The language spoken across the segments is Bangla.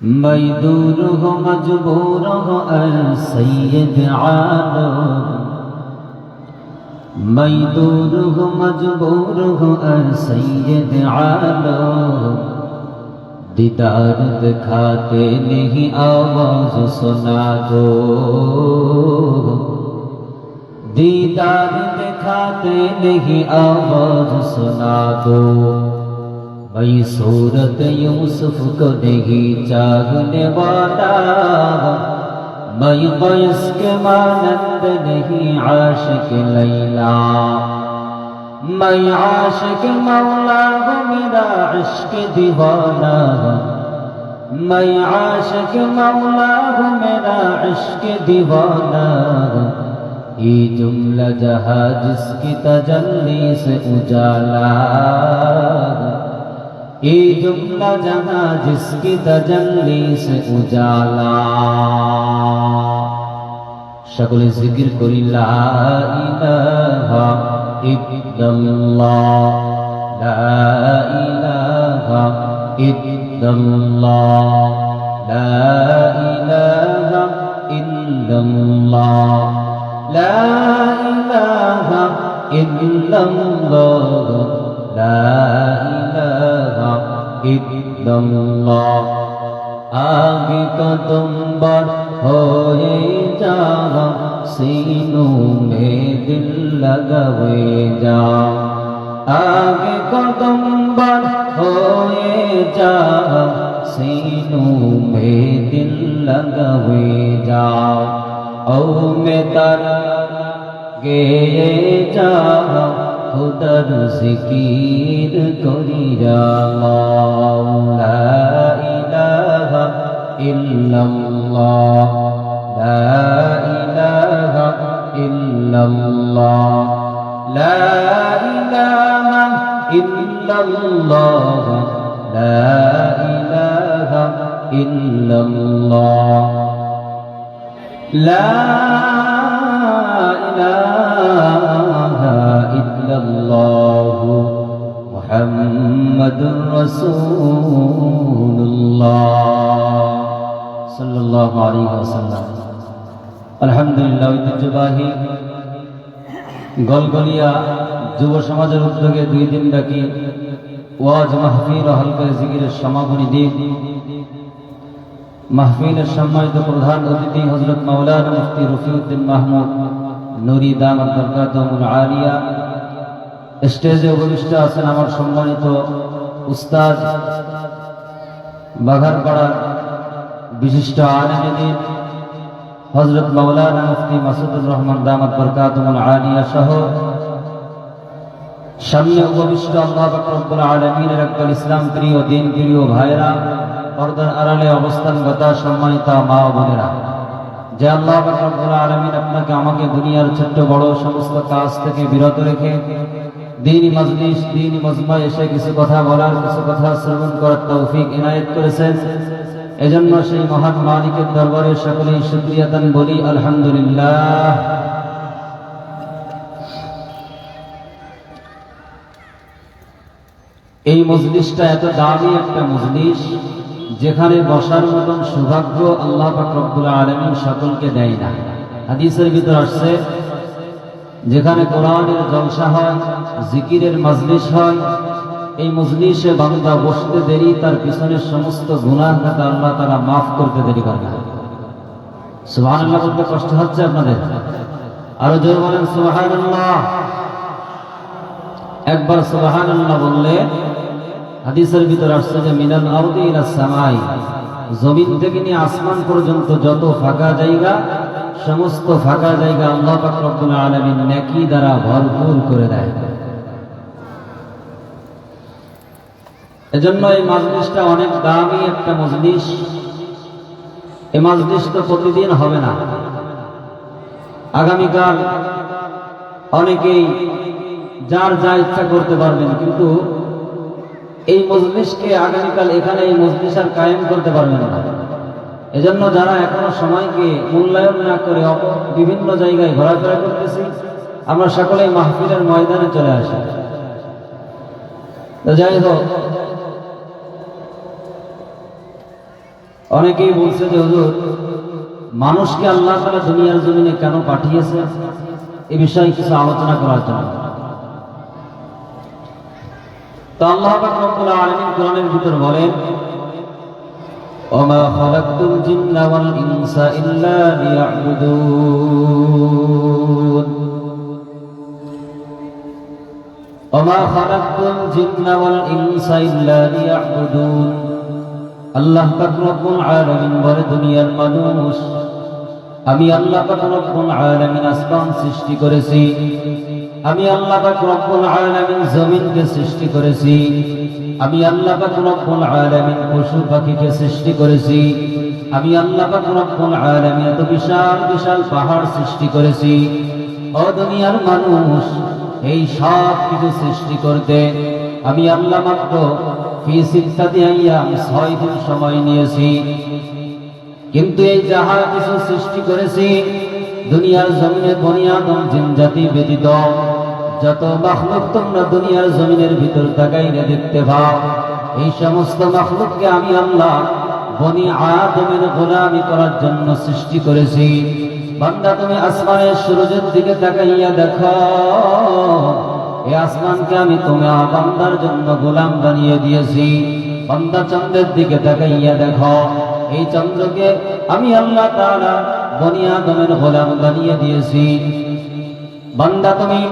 مجدور ہو مجبور ہو اے سید عالم مجدور ہو مجبور ہو اے سید عالم دیدار دکھاتے نہیں آواز سنا دو دیدار دکھاتے نہیں آواز سنا دو ऐ सूरत यूसुफ को नहीं चाहने वाला मैं बस के मानंद नहीं आशिक लैला मैं आशिक मौला मेरा इश्क दीवाना मैं आशिक मौला मेरा इश्क दीवाना ये जुमला जहा जिसकी तजल्ली से उजाला ये जुमला जहां जिसकी तजल्ली उजाला। সকলে জিকির করি লা ইলাহা ইল্লাল্লাহ লা ইলাহা ইল্লাল্লাহ লা ইলাহা ইল্লাল্লাহ লা ইলাহা ইল্লাল্লাহ لا إله إلا الله آگے قدم بڑھ ہوئے جاؤ سینوں میں دل لگوے جاؤ آگے قدم بڑھ ہوئے جاؤ سینوں میں دل لگوے جاؤ او میں تر گئے جاؤ খোদার জিকির করিয়া মাওলা ইলাহা ইল্লাল্লাহ লা ইলাহা ইল্লাল্লাহ লা ইলাহা ইল্লাল্লাহ লা ইলাহা ইল্লাল্লাহ লা ইলাহা ইল্লাল্লাহ মুহাম্মাদুর রাসূলুল্লাহ সাল্লাল্লাহু আলাইহি ওয়াসাল্লাম। আলহামদুলিল্লাহ, ঐতিহ্যবাহী গলগলিয়া যুব সমাজের উদ্যোগে দুই দিন ব্যাপী ওয়াজ মাহফিল ও হালকার জিকিরের সমাপনী দিন। মাহফিলের সম্মানিত প্রধান অতিথি হজরত মাওলানা মুফতি রফিউদ্দিন মাহমুদ, নুরি দাম দরকাত আলিয়া স্টেজে উপবিষ্ট আছেন আমার সম্মানিত উস্তাদ বাঘারপাড়া বিশিষ্ট আলমদিন হজরত মাওলানা মুফতি মাসুদুর রহমান দামাত বরকাতুল আলিয়া সহ সামনে উপবিষ্ট আল্লাহ রব্বুল আলমিনের একদল ইসলাম প্রিয়, দিন প্রিয় ভাইরা পর্দার আড়ালে অবস্থানগত সম্মানিত মা বোনেরা, যে আল্লাহ রব্বুল আলমিন আপনাকে, আমাকে দুনিয়ার ছোট্ট বড় সমস্ত কাজ থেকে বিরত রেখে দিন মজলিস, দিন মজমা এসে কিছু কথা বলার, কিছু কথা শ্রবণ করার তৌফিক এনায়েত করেছেন। এজন্য সেই মহান মালিকের দরবারে সকলেই শুক্রিয়াতান বলি, আলহামদুলিল্লাহ। এই মজলিসটা এত দামি একটা মজলিস, যেখানে বসার মতন সৌভাগ্য আল্লাহ বা রব্বুল আলমিন সকলকে দেয় না। হাদিসের ভিতর আসছে যেখানে কোরআনের জলসা হয়, জিকিরের মজলিস হয়, এই মজলিসে বান্দা বসতে দেরি, তার পিছনের সমস্ত গুণার খাতা আল্লাহ তারা মাফ করতে দেরি করে না। বলতে কষ্ট হচ্ছে আপনাদের? আরও জোর বলেন সুহান একবার সুবাহান বললে, হাদিসের ভিতর আসছে যে, মিনাল আরদি ইলা সামাই। জমিন থেকে নিয়ে আসমান পর্যন্ত যত ফাঁকা জায়গা, সমস্ত ফাঁকা জায়গা আল্লাহ পাক রব্বুল আলামিন নেকি দ্বারা ভরপুর করে দেয়। এজন্য এই মাজলিসটা অনেক দামি একটা মজলিস এই মাজলিস তো প্রতিদিন হবে না। আগামীকাল অনেকেই যার যা ইচ্ছা করতে পারবেন, কিন্তু এই মজলিসকে আগামীকাল এখানে এই মজলিস আর কায়েম করতে পারবেন না। এজন্য যারা এখনও সময়কে মূল্যায়ন না করে বিভিন্ন জায়গায় ঘোরাফেরা করতেছি, আমরা সকলেই মাহফিলের ময়দানে চলে আসি। যাই হোক, অনেকেই বলছে যে হুজুর, মানুষকে আল্লাহ তালা দুনিয়ার জমিনে কেন পাঠিয়েছে এ বিষয়ে কিছু আলোচনা করার জন্য। তো আল্লাহ পাক রব্বুল আলামিন কোরআনের ভিতর বলেন وما خلقت الجن والإنس إلا ليعبدون وما خلقت الجن والإنس إلا ليعبدون আল্লাহ পাক রব্বুল আলামিন বলে দুনিয়ার মানুষ আমি আল্লাহ পাক রব্বুল আলামিন আসমান সৃষ্টি করেছি আমি আল্লাহ পাক রব্বুল আলামিন জমিনকে সৃষ্টি করেছি। আমি আল্লাহ পাক রব্বুল আলামিন পশু পাখিকে সৃষ্টি করেছি। আমি আল্লাহ পাক রব্বুল আলামিন এত বিশাল বিশাল পাহাড় সৃষ্টি করেছি। ও দুনিয়ার মানুষ, এই সব কিছু সৃষ্টি করতে আমি আল্লাহ মাত্র ফি সিত্তাতি আইয়াম ছয় দিন সময় নিয়েছি। কিন্তু এই যাহা কিছু সৃষ্টি করেছি দুনিয়ার জমিনে বনিয়াদম জিনজাতি ব্যতীত, যত মাখলুক তোমরা দুনিয়ার জমিনের ভিতর তাকাইলে দেখতে পাও। এই সমস্ত মাখলুককে আমি আল্লাহ বনি আদমের গোলামি করার জন্য সৃষ্টি করেছি। বান্দা, তুমি আসমানের সূর্যের দিকে তাকাইয়া দেখো। এই আসমানকে আমি তোমার বান্দার জন্য গোলাম বানিয়ে দিয়েছি। বান্দা, চন্দ্রের দিকে তাকাইয়া দেখো। এই চন্দ্রকে আমি আল্লাহ তাআলা বনি আদমের গোলাম বানিয়ে দিয়েছি। বান্দা তুমি,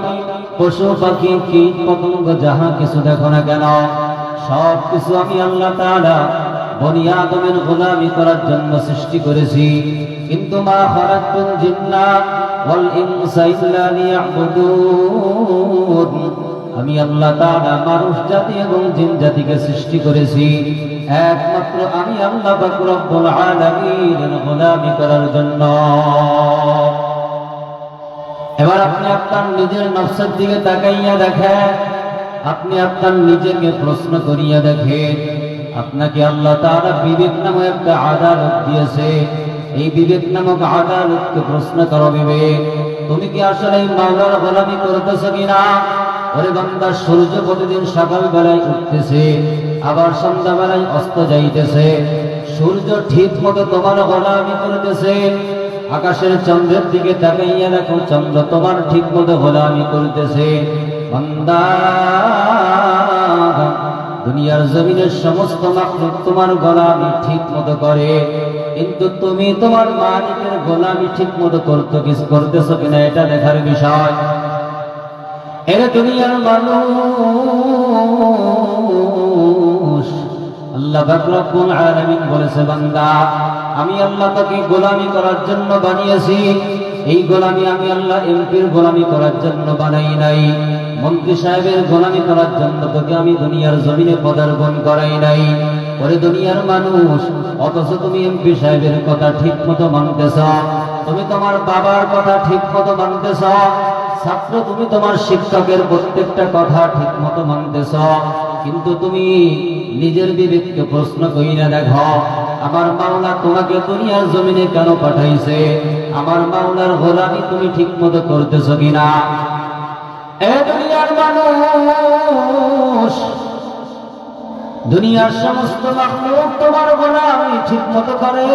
পশু পাখি, কীট পতঙ্গ, যাহা কিছু দেখো না কেন, সব কিছু আমি আল্লাহ তাআলা বনি আদমের গোলামি করার জন্য সৃষ্টি করেছি। কিন্তু মা লিয়াবুদুন। আমি আল্লাহ তাআলা মানুষ জাতি এবং জিন জাতিকে সৃষ্টি করেছি। একমাত্র আমি আল্লাহ রব্বুল আলামিনের গোলামি করার জন্য। এবার আপনি আপনার নিজের নফসের দিকে তাকাইয়া দেখেন। আপনি আপনার নিজেকে প্রশ্ন করিয়া দেখেন, আপনাকে আল্লাহ তাআলা বিবেক নামক একটা আদালত দিয়েছে। এই বিবেক নামক আদালতকে প্রশ্ন করো বিবেক, তুমি কি আসলে এই মাওলার গোলামি করতেছো কিনা? ওরে বান্দা, সূর্য প্রতিদিন সকাল বেলায় উঠতেছে। আবার সন্ধ্যা বেলায় অস্ত যাইতেছে। সূর্য ঠিক মতো তোমার গোলামি করতেছে আকাশের চন্দ্রের দিকে তাকাইয়া দেখো, চন্দ্র তোমার ঠিক মতো গোলামি করতেছে দুনিয়ার জমিনের সমস্ত মাখলুক তোমার গোলামি ঠিক মতো করে। কিন্তু তুমি তোমার মালিকের গোলামি ঠিক মতো করতে কিছু করতেছো কিনা এটা দেখার বিষয়। এরা দুনিয়ার মানুষ আল্লাহ রব্বুল আলামিন বলেছে, বান্দা, আমি আল্লাহ তাকে গোলামি করার জন্য বানিয়েছি। এই গোলামি আমি আল্লাহ এমপির গোলামি করার জন্য বানাই নাই। মন্ত্রী সাহেবের গোলামি করার জন্য তোকে আমি দুনিয়ার জমিনে পদার্পণ করাই নাই। পরে দুনিয়ার মানুষ, অথচ তুমি এমপি সাহেবের কথা ঠিক মতো মানতেছ, তুমি তোমার বাবার কথা ঠিক মতো মানতেছ, ছাত্র তুমি তোমার শিক্ষকের প্রত্যেকটা কথা ঠিক মতো মানতেছ। কিন্তু তুমি নিজের বিবেককে প্রশ্ন কইরা দেখো, আমার মাওলা তোমাকে দুনিয়ার জমিনে কেন পাঠাইছে? আমার মাওলার গোলামি তুমি ঠিক মতো করতেছ কিনা? দুনিয়ার সমস্ত মাখলুক তোমার গোলামি ঠিক মতো করে।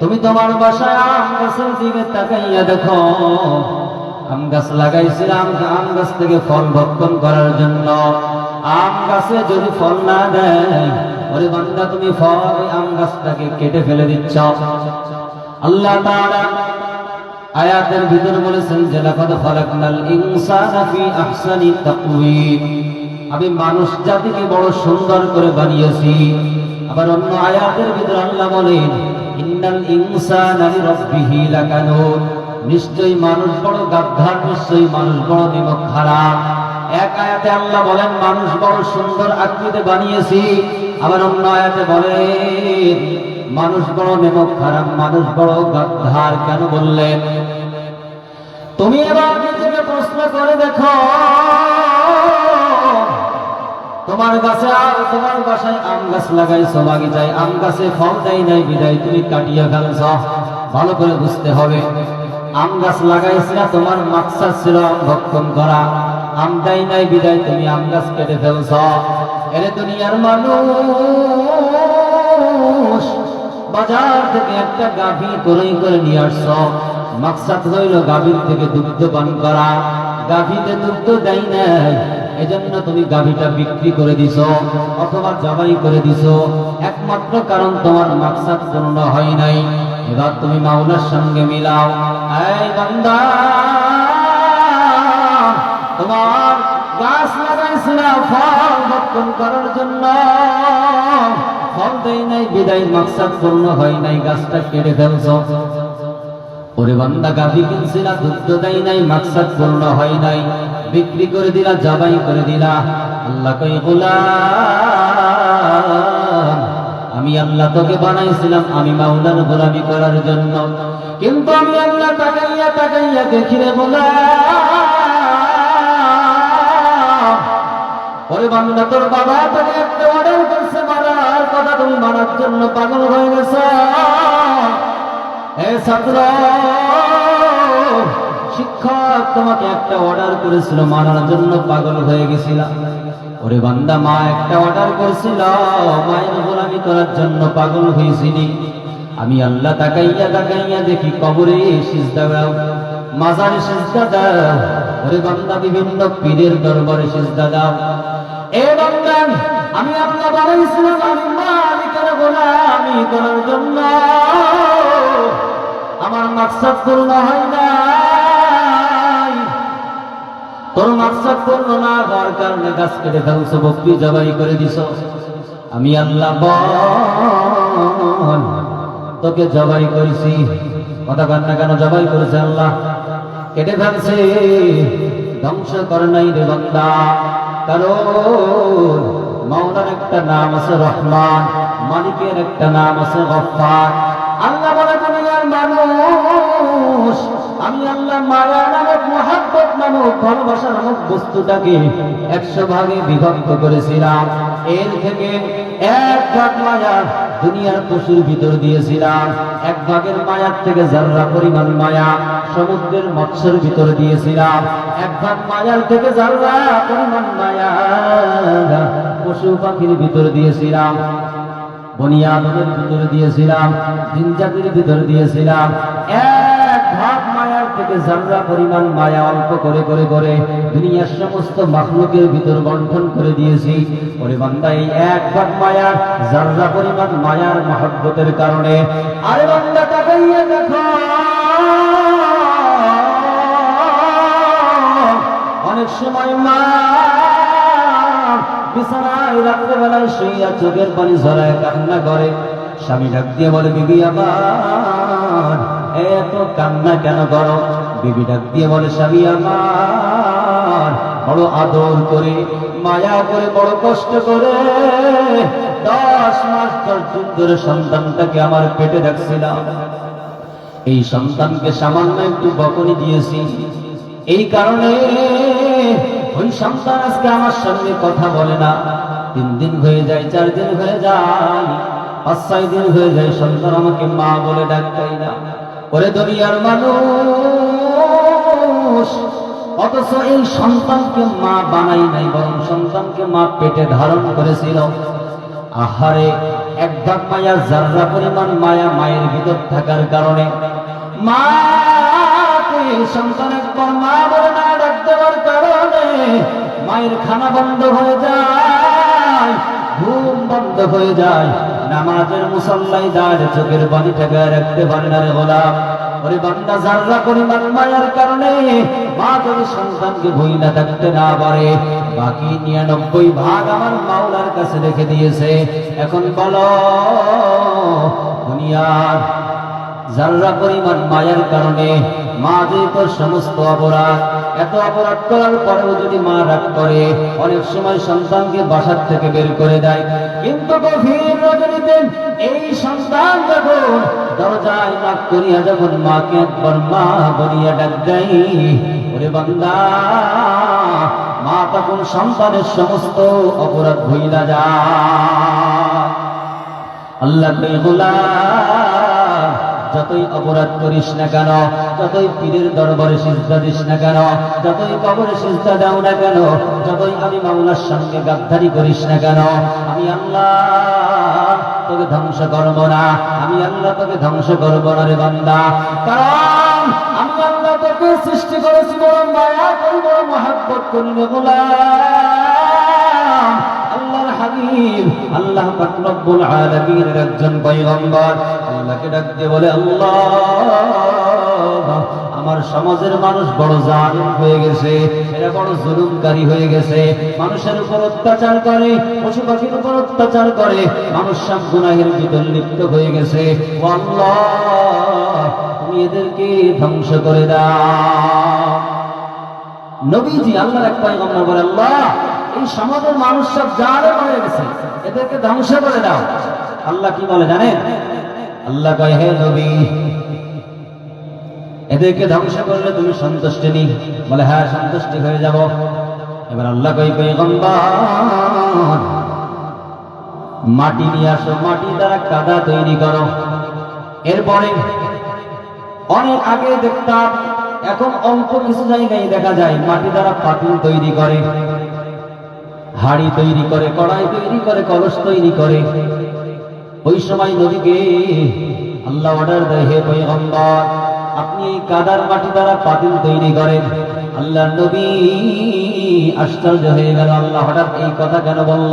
তুমি তোমার বাসায় আম গাছের দিকে তাকাইয়া দেখো, আম গাছ লাগাইছিলাম, আম গাছ থেকে ফল ভক্ষণ করার জন্য। আম গাছে যদি ফল না দেয় বান্দা, তুমি ফল আম গাছটাকে কেটে ফেলে দিচ্ছ। আল্লাহ তাআলা আয়াতের ভিতর বলেছেন যে আমি মানুষ জাতিকে বড় সুন্দর করে বানিয়েছি। আবার অন্য আয়াতের ভিতর আল্লাহ বলেন, ইন্নাল নিশ্চয়ই মানুষ বড় গাদ্ধার নিশ্চয়ই মানুষ বড় নিমক খারাপ এক আয়াতে আল্লাহ বলেন, মানুষ বড় সুন্দর আকৃতি বানিয়েছি। আবার অন্য আয়াতে বলেন, মানুষ বড় নেমক খারাপ, মানুষ বড় গাদ্ধার। কেন বললেন? তুমি এবার নিজেকে প্রশ্ন করে দেখো, তোমার গাছে আর তোমার বাসায় আম গাছ লাগাইছো বাগিচায় আম গাছে ফল দেয় নাই, বিদায় তুমি কাটিয়ে ফেলছ। ভালো করে বুঝতে হবে, আম গাছ লাগাইছিলা, তোমার মাকসাদ ছিল ভক্ষণ করা। আম দেয় নাই, বিদায় তুমি আম গাছ কেটে ফেলছ। এরে দুনিয়ার মানুষ, বাজার থেকে একটা গাভী ক্রয় করে নিয়ে আসছ। মাকসাদ হইল গাভীর থেকে দুগ্ধ পান করা। গাভীতে দুগ্ধ দেয় নাই, এজন্য তুমি গাভীটা বিক্রি করে দিছ অথবা জবাই করে দিছ। একমাত্র কারণ তোমার মাকসাদ পূর্ণ হয় নাই। এবার তুমি মাওলার সঙ্গে মিলাও। এই বান্দা! নাই নাই হয় নাই। বিক্রি করে দিলা জবাই করে দিলা। আল্লাহ কই গোলাম, আমি আল্লাহ তোকে বানাইছিলাম, আমি মাওলার গোলামি করার জন্য। কিন্তু আমি আল্লাহ তাকাইয়া তাকাইয়া দেখি রে গোলাম বান্দা তোর বাবা তোকে একটা অর্ডার করছে মারার কথা তুমি মারার জন্য পাগল হয়ে গেছ। এ ছাত্র, শিক্ষক তোমাকে একটা অর্ডার করেছিল, মারার জন্য পাগল হয়ে গেছিলাম ওরে বান্দা, মা একটা অর্ডার করেছিল, মায়ের গোলামি করার জন্য পাগল হয়েছিলি। আমি আল্লাহ তাকাইয়া তাকাইয়া দেখি কবরে সিজদা দাও, মাজারে সিজদা দাও। ওরে বান্দা, বিভিন্ন পীরের দরবারে সিজদা দাও। আমি আল্লাহ বানাইছিলাম আমি মালিকের গোলামি করার জন্য। আমার মাকসাদ পূর্ণ হয় নাই। তোর মাকসাদ পূর্ণ না হওয়ার কারণে গাছ কেটে ফেলছো বকরি জবাই করে দিছ। আমি আল্লাহ তোকে জবাই করেছি। কথা কান না কেন, জবাই করেছে আল্লাহ। কেটে ফেলছে। ধ্বংস করে নাই রে বান্দা। কারণ মাওলার একটা নাম আছে রহমান, মালিকের একটা নাম আছে গফফার। আল্লাহ বলে, দুনিয়ার মানুষ, আমি আল্লাহ মায়া নামক মহাব্বত নামক ভালোবাসা নামক বস্তুটাকে একশো ভাগে বিভক্ত করেছিলাম। এর থেকে এক ভাগ মায়া দুনিয়ার পশুর ভিতর দিয়েছিলাম। এক ভাগের মায়ার থেকে যার্রা পরিমাণ মায়া সমুদ্রের মৎস্যের ভিতর দিয়েছিলাম। এক ভাগ মায়ার থেকে যার্রা পরিমাণ মায়া পশু পাখির ভিতর দিয়েছিলাম। বনিয়াদের ভিতরে দিয়েছিলাম। জিন জাতির ভিতরে দিয়েছিলাম। এক থেকে জানরা পরিমাণ মায়া অল্প করে করে করে দুনিয়ার সমস্ত মাখলুকের ভিতর বন্টন করে দিয়েছি। ওরে বান্দা, এই এক ভাগ মায়ার জানরা পরিমাণ মায়ার মহব্বতের কারণে। আরে বান্দা, তাকাইয়া দেখো। অনেক সময় মা বিছানায় রাত্রেবেলায় শুইয়া চোখের পানি ঝরায় কান্না করে। স্বামী ডাক দিয়ে বলে, বিবি আমার এত কান্না কেন করো? বিবি ডাক দিয়ে বলে, স্বামী আমার, বড় আদর করে, মায়া করে, বড় কষ্ট করে, দশ মাস দশ দিন ধরে সন্তানটাকে আমার পেটে রাখছিলাম। এই সন্তানকে সামান্য একটু বকনি দিয়েছি। এই কারণে ওই সন্তান আজকে আমার সঙ্গে কথা বলে না। তিন দিন হয়ে যায়, চার দিন হয়ে যায়, পাঁচ, ছয় দিন হয়ে যায়, সন্তান আমাকে মা বলে ডাকাই না। ওরে দুনিয়ার মানুষ, অথচ এই সন্তানকে মা বানাই নাই, বরং সন্তানকে মা পেটে ধারণ করেছিল। আহারে, এক ভাগ মায়া যার্রা পরিমাণ মায়া মায়ের ভিতর থাকার কারণে মা সন্তান একবার মা বলে না ডাক কারণে মায়ের খানা বন্ধ হয়ে যায়, ঘুম বন্ধ হয়ে যায়। নামাজের মুসল্লাই দাঁড় চোখের ঠেকায় রাখতে পারে না রে গোলাম। ওরে বান্দা, যাররা পরিমাণ মায়ার কারণে মা সন্তানকে ভুই না থাকতে না পারে, বাকি নিরানব্বই ভাগ আমার মাওলার কাছে রেখে দিয়েছে। এখন বলো, দুনিয়ার যারা পরিমাণ মায়ের কারণে মা যে তোর সমস্ত অপরাধ এত অপরাধ করার পরেও যদি মা রাগ করে, অনেক সময় সন্তানকে বাসার থেকে বের করে দেয়। কিন্তু গভীর রজনীতে এই সন্তান যখন দরজায় নাক করিয়া যখন মাকে একবার মা বলিয়া ডাক দেয়, ওরে বান্দা, মা তখন সন্তানের সমস্ত অপরাধ ভুইলা যায়। আল্লাহ গোলাম যতই অপরাধ করিস না কেন, যতই পীরের দরবারে সিজদা দিস না কেন, যতই কবরে সিজদা দাও না কেন, যতই আমি মাওলার সঙ্গে গাদ্দারি করিস না কেন, আমি আল্লাহ তোকে ধ্বংস করব না, আমি আল্লাহ তোকে ধ্বংস করব না রে বান্দা। কারণ আমি আল্লাহ তোকে সৃষ্টি করেছি বড় মায়া করি মহাব্বত করি রে হাবিব, আল্লাহ পাক রব্বুল আলামিনের একজন পয়গম্বর। আল্লাহকে ডাক দিয়ে বলে, আল্লাহ, আমার সমাজের মানুষ বড় জালিম হয়ে গেছে, এরা বড় জুলুমকারী হয়ে গেছে, মানুষের উপর অত্যাচার করে পশু পাখির উপর অত্যাচার করে, মানুষ সব গুনাহের ভিতর লিপ্ত হয়ে গেছে। তুমি এদেরকে ধ্বংস করে দাও। নবীজি আল্লাহর এক পয়গম্বর বলে, আল্লাহ, এই সমাজের মানুষ সব জালে হয়ে গেছে, এদেরকে ধ্বংস করে দাও। আল্লাহ কি বলে জানেন? আল্লাহ কয়, হে নবী, এদেরকে ধ্বংস করলে তুমি সন্তুষ্টি নি বলে হ্যাঁ সন্তুষ্টি হয়ে যাব। এবার আল্লাহ কই পয়গম্বর, মাটি নিয়ে আসো, মাটি দ্বারা কাদা তৈরি করো। এরপরে, অনেক আগে দেখতাম, এখন অল্প কিছু জায়গায় দেখা যায়, মাটি দ্বারা পাতিল তৈরি করে, হাড়ি তৈরি করে, কড়াই তৈরি করে, কলস তৈরি করে। ওই সময় নদীকে আল্লাহ অর্ডার দেয়, হে পয়গম্বর, আপনি এই কাদার মাটি দ্বারা পাতিল তৈরি করেন। আল্লাহ নবী আশ্চর্য হয়ে গেল, আল্লাহ হঠাৎ এই কথা কেন বলল?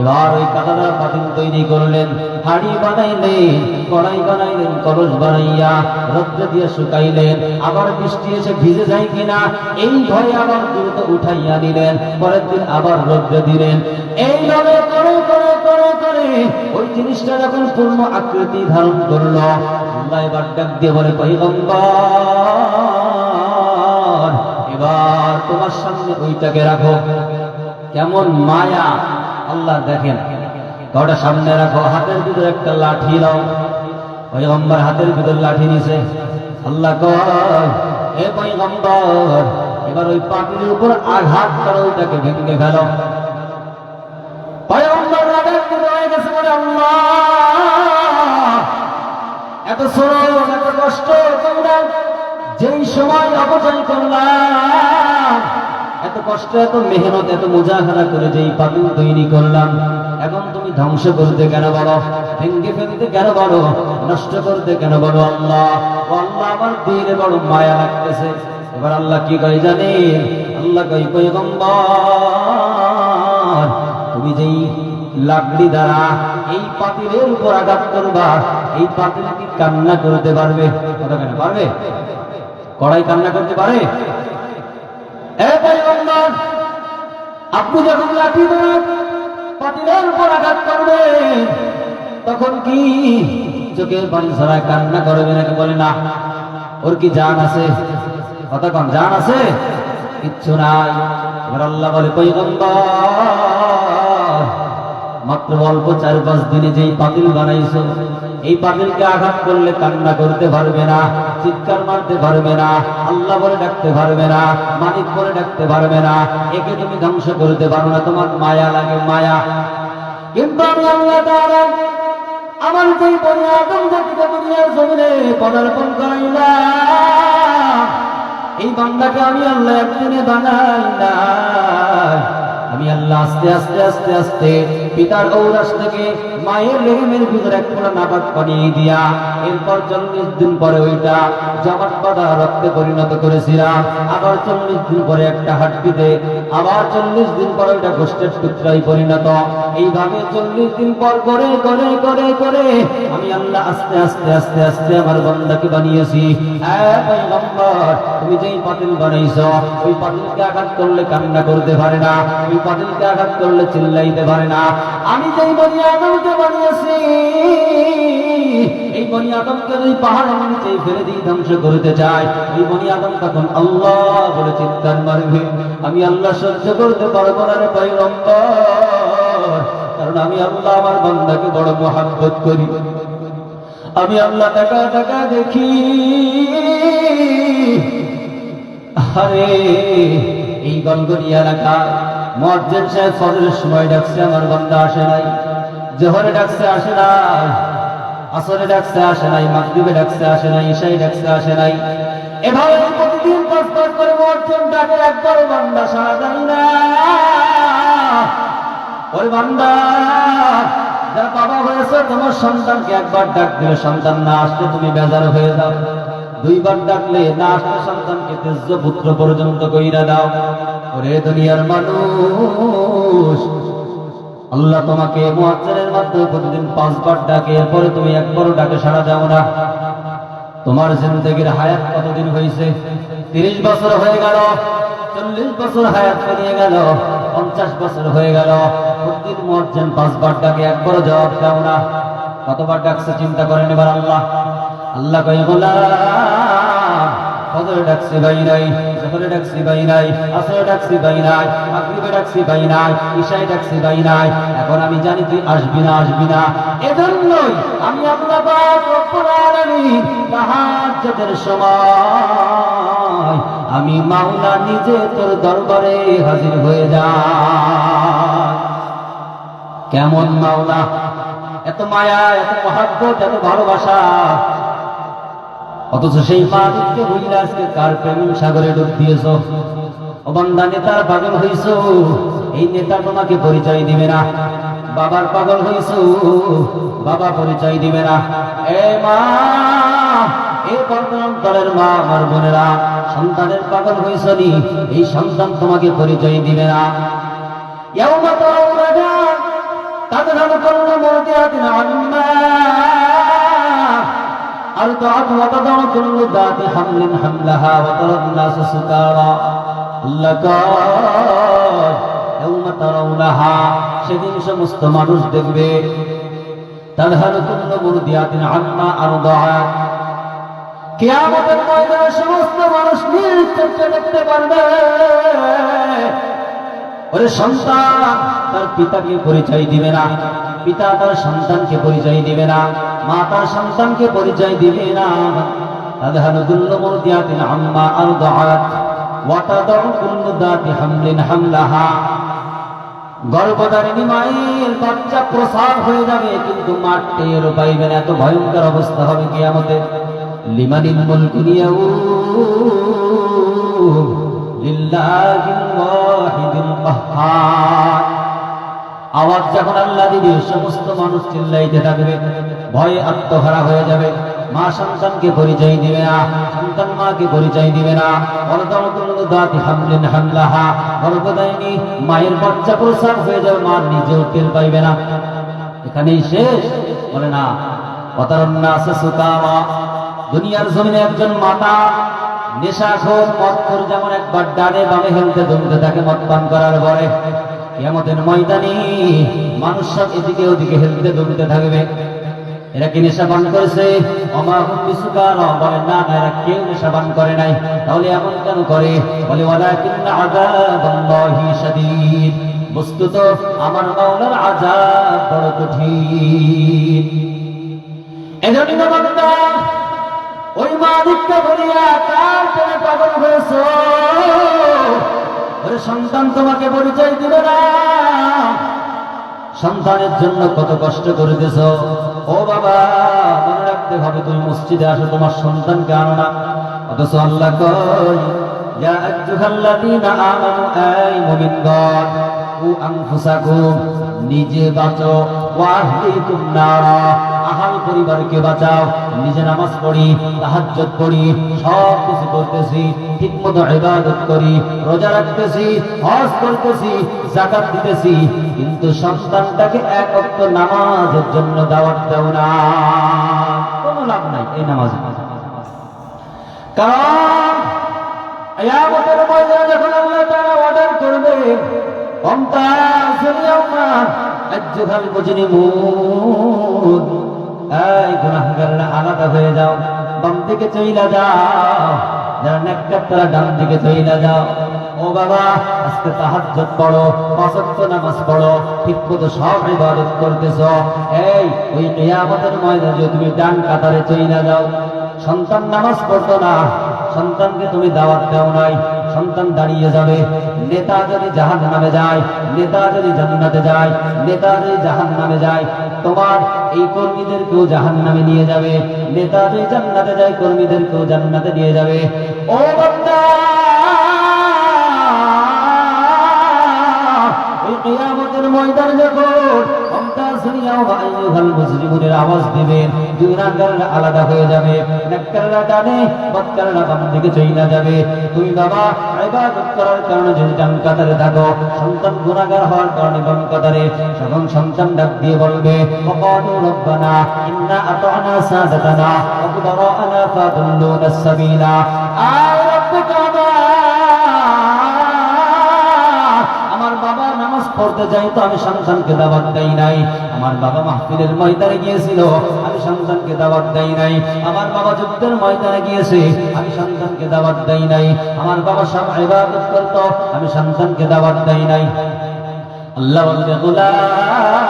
এবার ওই কাদা দ্বারা পাতিল তৈরি করলেন। হাড়ি বানাইলেন, কড়াই বানাইলেন, কলস বানাইয়া রৌদ্র দিয়ে শুকাইলেন। আবার বৃষ্টি এসে ভিজে যায় কিনা, এই ভয়ে আবার দ্রুত উঠাইয়া দিলেন। পরের দিন আবার রৌদ্র দিলেন। এইভাবে করে করে করে করে ওই জিনিসটা যখন পূর্ণ আকৃতি ধারণ করল, আল্লাহ এবার ডাক দিয়ে বলে পৈগম্বর এবার তোমার সামনে ওইটাকে রাখো। কেমন মায়া আল্লাহ দেখেন। ওটা সামনে রাখো, হাতের ভিতরে একটা লাঠি দাও। পৈগম্বর হাতের ভিতর লাঠি নিছে। আল্লাহ কয়, এ পৈগম্বর এবার ওই পাটির উপর আঘাত করো, ওইটাকে ভেঙে ফেলো। পয়গম্বর আঘাত হয়ে গেছে বলে, আল্লাহ, এত শ্রম এত কষ্ট তোমরা যেই সময় অপচয় করলাম এত কষ্ট, এত মেহনত, এত মুজাহারা করে যেই পাতিল তৈরি করলাম। এখন তুমি ধ্বংস করতে কেন বলো ভেঙ্গে ফেলতে কেন বলো নষ্ট করতে কেন বলো আল্লাহ? আল্লাহ, আমার দিনে বড় মায়া লাগতেছে। এবার আল্লাহ কি কয় জানে আল্লাহ কই পয়গম্বর, তুমি যেই লাকড়ি দ্বারা এই পাতিলের উপর আঘাত করবা, এই পাতিল কি কান্না করতে পারবে? কথা কেন? পারবে? কড়াই কান্না করতে পারে? আপনি যখন লাঠি পাতিলের উপর আঘাত করবে তখন কি চোখের পানি ছাড়া কান্না করবে নাকি বলে না? ওর কি জান আছে? কন, জান আছে? কিচ্ছু নাই। এবার আল্লাহ বলে মাত্র অল্প চার পাঁচ দিনে যেই পাতিল বানাইছো এই পাতিলকে আঘাত করলে কান্না করতে পারবে না, চিৎকার মারতে পারবে না, আল্লাহ বলে ডাকতে পারবে না, মালিক বলে ডাকতে পারবে না, একে তুমি ধ্বংস করতে পারো না, তোমার মায়া লাগে মায়া। কিন্তু আমি আল্লাহ আমার বনি আদম জাতিকে দুনিয়ার জমিনে পদার্পণ এই বান্দাকে আমি আল্লাহ একদিনে বানাই না আমি আল্লাহ আস্তে আস্তে আস্তে আস্তে পিতার ঔরাস থেকে মায়ের লেহেমের ভিতরে এক ফোঁটা নাপাক বানিয়ে দিয়া এরপর চল্লিশ দিন পরে ওইটা জমাট বাঁধা রক্তে পরিণত করেছিলাম। আবার চল্লিশ দিন পরে একটা হাড্ডিতে, আবার চল্লিশ দিন পরে ওইটা গোষ্ঠের টুকরাই পরিণত। এইভাবে চল্লিশ দিন পর করে করে করে করে আমি আল্লাহ আস্তে আস্তে আস্তে আস্তে আমার বন্দাকে বানিয়েছি। তুমি যেই পাতিল বানাইছো, ওই পাতিলকে আঘাত করলে কান্না করতে পারে না। ওই পাতিলকে আঘাত করলে চিল্লাইতে পারে না। আমি যেই বনি আদমকে বানিয়েছি, এই বনি আদমকে যদি পাহাড়ের নিচে ফেলে দিয়ে ধ্বংস করতে চাই এই বনি আদম তখন আল্লাহ বলে চিৎকার মারবে। আমি আল্লাহ সহ্য করতে পারব না রে কারণ আমি আল্লাহ আমার বান্দাকে বড় মহাব্বত করি। আমি আল্লাহ টাকা টাকা দেখি আরে এই গনগনি এলাকা মসজিদ সাহেব ফজরের সময় ডাকছে, আমার বান্দা আসে নাই। জোহরে ডাকছে, আসে নাই। আসরে ডাকছে, আসে নাই। মাগরিবে ডাকছে, আসে নাই। ঈশাই ডাকছে, আসে নাই। এভাবে প্রতিদিন পাঁচ পাঁচ করে মসজিদ ডাকে, একবার বান্দা সারা না। ওই বান্দা, যারা বাবা হয়েছে, তোমার সন্তানকে একবার ডাক দিলে সন্তান না আসলে তুমি বেজার হয়ে যাও। দুইবার ডাকলে আসলে সন্তানকে তেজ্য পুত্র পর্যন্ত কইরা দাও। ওরে দুনিয়ার মানুষ, আল্লাহ তোমাকে মুয়াজ্জিনের মাধ্যমে প্রতিদিন পাঁচবার ডাকে, এরপরে তুমি একবারও ডাকে সাড়া দাও না। তোমার জিন্দগির হায়াত কতদিন হয়েছে তিরিশ বছর হয়ে গেল, চল্লিশ বছর হায়াত পেরিয়ে গেল, পঞ্চাশ বছর হয়ে গেল, প্রতিদিন মুয়াজ্জিন পাঁচবার ডাকে, একবারও জবাব দাও না। কতবার ডাকছে চিন্তা করেন এবার আল্লাহ। আল্লাহ কই গোলাম এখন আমি জানি তুই আসবি না আসবি না। এজন্যই আমি আল্লাহ সময় আমি মাওলা নিজে তোর দরবারে হাজির হয়ে যাই। কেমন মাওলা, এত মায়া, এত মহাব্বত, এত ভালোবাসা অথচ সেই মালিককে বুঝলে আজকে কার প্রেম সাগরে ডুব দিয়েছ ও বান্দা নেতার পাগল হইছ এই নেতা তোমাকে পরিচয় দিবে না বাবার পাগল হইছ বাবা পরিচয় দিবে না এ মা এ অন্তরের মা আমার বোনেরা সন্তানের পাগল হইছ নি এই সন্তান তোমাকে পরিচয় দিবে না يوم ترونها تذهب كل مرضعة عما أرضعت وتضع كل ذات حمل حملها وترى الناس سكارى لقد يوم ترونها সেদিন সমস্ত মানুষ দেখবে তাদহার কুল্লু মুরদিয়াতিন আম্মা আরদাআত কিয়ামতের ময়দানে সমস্ত মানুষ নিজ চোখে দেখতে পারবে ওরে সন্তান তার পিতাকে পরিচয় দিবে না, পিতা তার সন্তানকে পরিচয় দিবে না, মা তার সন্তানকে পরিচয় দিবে না। কুল্লু মুরদিয়াতিন আম্মা আরদাআত ওয়া তাদউ কুল্লু দাতি হামলিন হামলাহা। গর্ভধারিণী মায়ের বাচ্চা প্রসার হয়ে যাবে, কিন্তু মা টেরও পাইবে না, এত ভয়ঙ্কর অবস্থা হবে কিয়ামতে। লিমানিল মুলকু ইয়াউম লিল্লাহিল ওয়াহিদিল কাহ্হার আওয়াজ যখন আল্লাহ দিবে, সমস্ত মানুষ চিল্লাইতে থাকবে, ভয়ে আত্মহারা হয়ে যাবে। মা সন্তানকে পরিচয় দিবে না, সন্তান মাকে পরিচয় দিবে না। হামলাহা গর্ভদায়নি মায়ের বাচ্চা প্রসার হয়ে যাবে, মা নিজেও টের পাইবে না। এখানেই শেষ। বলে না অতারণ্য আছে সুকামা। দুনিয়ার জমিনে একজন মাতা, নেশাখোর মদখোর যেমন একবার ডানে বামে হেলতে দুমতে থাকে মদ পান করার পরে কিয়ামতের ময়দানে মানুষ সব এদিকে ওদিকে হেলতে দুমতে থাকবে। এরা কি নেশা পান করেছে এরা কেউ করে নাই। তাহলে এমন কেন করে? বান্দা ওই মালিককে বলিয়া প্রেমে পাগল ওরে সন্তান তোমাকে পরিচয় দিবে না। সন্তানের জন্য কত কষ্ট করে দিছ ও বাবা, মনে রাখতে হবে তুমি মসজিদে আসো, তোমার সন্তানকে আনো না। অথচ আল্লাহ কই নিজে বাঁচো, ওয়া আহাল পরিবারকে বাঁচাও। নিজে নামাজ পড়ি, তাহাজ্জুদ পড়ি, সব কিছু করতেছি, ঠিকমতো ইবাদত করি, রোজা রাখতেছি, হজ করতেছি, যাকাত দিতেছি, কিন্তু সন্তানটাকে এক ওয়াক্ত নামাজের জন্য দাওয়াত দাও না। কোনো লাভ নাই এই নামাজে। কারণ কিয়ামতের ময়দানে যখন আল্লাহ তাআলা অর্ডার করবে অমতাজুল ইয়াউমা আজ্জুহাল মুজরিমুন এই গুনাহগাররা আলাদা হয়ে যাও, বাম দিকে চইলা যাও, যারা নেককার তারা ডান দিকে চইলা যাও। ও বাবা, আজকে তাহাজ্জুদ পড়ো পাঁচ নামাজ পড়ো, ঠিক মতো সব ইবাদত করতেছো। এই, ওই কিয়ামতের ময়দানে যদি তুমি ডান কাতারে চইলা যাও, সন্তান নামাজ পড়তো না, সন্তানকে তুমি দাওয়াত দাও নাই, সন্তান দাঁড়িয়ে যাবে। নেতা যদি জাহান নামে যায়, নেতা যদি জান্নাতে যায়, নেতা যদি জাহান নামে যায়, তোমার এই কর্মীদেরকেও জাহান নামে নিয়ে যাবে। নেতা যদি জান্নাতে যায়, কর্মীদেরকেও জান্নাতে নিয়ে যাবে। ও বান্দা! ওই ময়দানে আইয়ুহাল আওয়াজ দিবেন। দুই রাকাতরা আলাদা হয়ে যাবে। নাক্কাররা ডানে বাক্কাররা বাম দিকে চইলা যাবে। তুমি বাবা, ইবাদত করার কারণে যদি ডান কাতারে থাকো, সন্তান গুনাহগার হওয়ার কারণে বাম কাতারে তখন সন্তান ডাক দিয়ে বলবে ওয়াকালু রব্বানা, ইন্না আতানা সাদাতানা, ওয়া কুবারানা ফাদুল্লুনা সাবিলা। আয় রব্বি কাবা পড়তে যাই তো আমি শামসানকে দাওয়াত দেই নাই, আমার বাবা মাহফিলের ময়দানে গিয়েছিল, আমি শামসানকে দাওয়াত দেই নাই। আমার বাবা যুদ্ধের ময়দানে গিয়েছে, আমি শামসানকে দাওয়াত দেই নাই। আমার বাবা সব ইবাদত করত, আমি শামসানকে দাওয়াত দেই নাই। আল্লাহ বলবে, গোলাম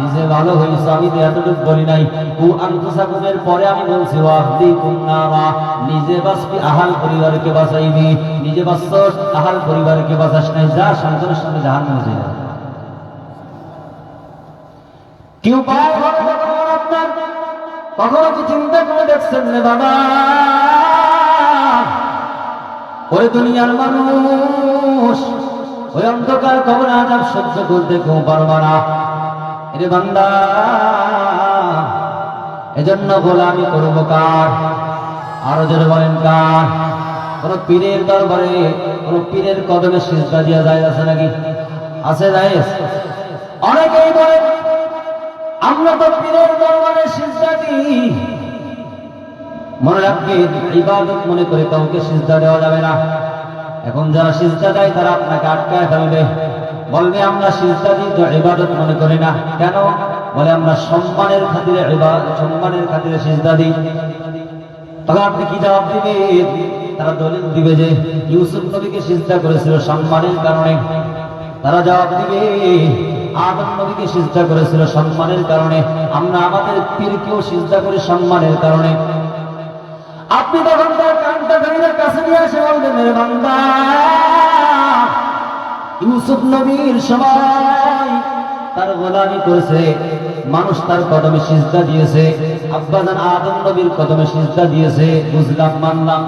নিজে ভালো হয়েছে আমি তো এতটুকু বলি নাই। ও আনফুসাকুমের পরে আমি বলছি ওয়াহদি কুন্নামা নিজে বাঁচবি, আহাল পরিবারকে বাঁচাইবি। নিজে বাঁচছস, আহাল পরিবারকে বাঁচাস নাই। যা সন্তানের সামনে জাহান নামে চলে যাবে। কি উপায় হবে ভগবান আপনার কখনো কি চিন্তা করে দেখছেন না বাবা? ওই দুনিয়ার মানুষ, ওই অন্ধকার কবর আজাব সহ্য করতে কেউ পারবা না। এরে বান্দা, এজন্য বলে আমি করব কার? আরও জোরে বলেন কার? কোন পীরের দরবারে কোন পীরের কদমে সিজদা দিয়া যায় আছে নাকি? আছে যায়? অনেকেই বলে আমরা তো পীরের দরবারে সিজদা দিই। মনে রাখবেন ইবাদত মনে করে কাউকে সিজদা দেওয়া যাবে না। এখন যারা সিজদা দেয়, তারা আপনাকে আটকায় ফেলবে। বলবে আমরা সিজদা দিই তো ইবাদত মনে করি না। কেন? বলে আমরা সম্মানের খাতিরে সম্মানের খাতিরে সিজদা দিই। তখন আপনি কি জবাব দিবেন? তারা দলিল দিবে যে ইউসুফ নবীকে সিজদা করেছিল সম্মানের কারণে। তারা জবাব দিবে, আদম নবীকে সিজদা করেছিল সম্মানের কারণে। আমরা আমাদের পীরকেও সিজদা করি সম্মানের কারণে। আপনি তখন তার কানটা কাছে নিয়ে এসে বলবেন বান্দা ইউসুফ নবীর সময় তার গোলামি করেছে, মানুষ তার কদমে সিজদা দিয়েছে আব্বাজান আদম নবীর কদমে সিজদা দিয়েছে, বুঝলাম, মানলাম।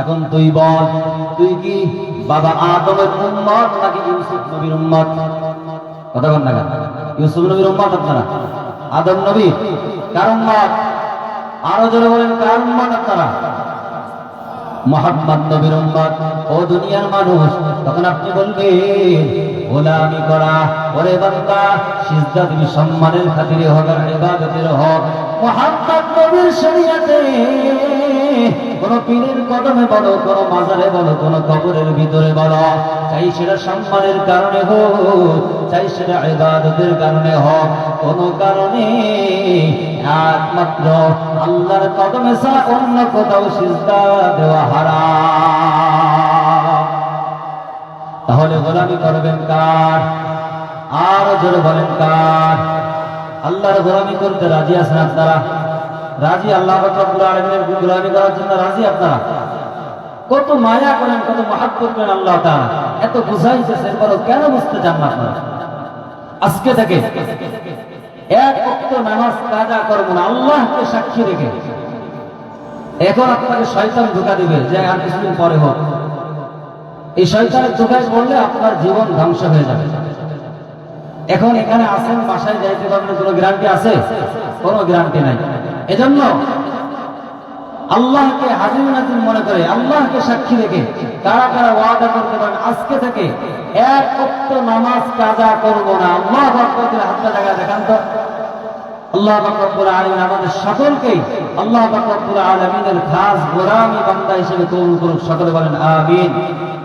এখন তুই বল, তুই কি বাবা আদমের উম্মত নাকি ইউসুফ নবীর উম্মত? কথা বল না ইউসুফ নবীর উম্মত আপনারা? আদম নবী, কার উম্মত? আরও জোরে বলেন, কার উম্মত আপনারা? মোহাম্মদ নবীর উম্মত। ও দুনিয়ার মানুষ, তখন আপনি বলবেন, গোলামি করা, ওরে বান্দা, সিজদা তুমি সম্মানের খাতিরে হবে আর ইবাদতের হোক। মোহাম্মদ নবীর শরীয়তে কোন পীরের কদমে বলো, কোন মাজারে বলো, কোন কবরের ভিতরে বলো। চাই সেটা সম্মানের কারণে হোক, চাই সেটা ইবাদতের কারণে হোক। কোন কারণে একমাত্র আল্লাহর কদমে ছাড়া অন্য কোথাও সিজদা দেওয়া হারা তাহলে গোলামি করবেন কার? আর জোরে বলেন কার? আল্লাহর গোলামি করতে রাজি আছেন আপনারা? রাজি আল্লাহ আলামিনের গোলামি করার জন্য রাজি আপনারা? কত মায়া করেন, কত মহাব্বত করেন আল্লাহ তাআলা। এত বুঝাইছে এরপরও কেন বুঝতে চান না আপনারা? আজকে থেকে এক অক্ত নামাজ কাজা করব না, আল্লাহকে সাক্ষী রেখে। এখন আপনাকে শয়তান ধোকা দিবে যে আর কিছুদিন পরে হোক। এই শয়তানের ধোকায় পড়লে আপনার জীবন ধ্বংস হয়ে যাবে। এখন এখানে আসেন বাসায় যাইতে পারবেন, কোনো গ্যারান্টি আছে? কোনো গ্যারান্টি নাই। এজন্য আল্লাহকে হাজির নাজির মনে করে, আল্লাহকে সাক্ষী রেখে কারা কারা ওয়াদা করতে পারেন, আজকে থেকে এক অক্ত নামাজ কাজা করব না। আল্লাহ বরকতের হাতটা জায়গা দেখান তো। আল্লাহ বাকরবুল আলমিন আমাদের সকলকেই আল্লাহ বাকরবুল আলমিনের খাস গোলামি বান্দা হিসেবে কবুল করুক, সকলে বলেন, আমিন।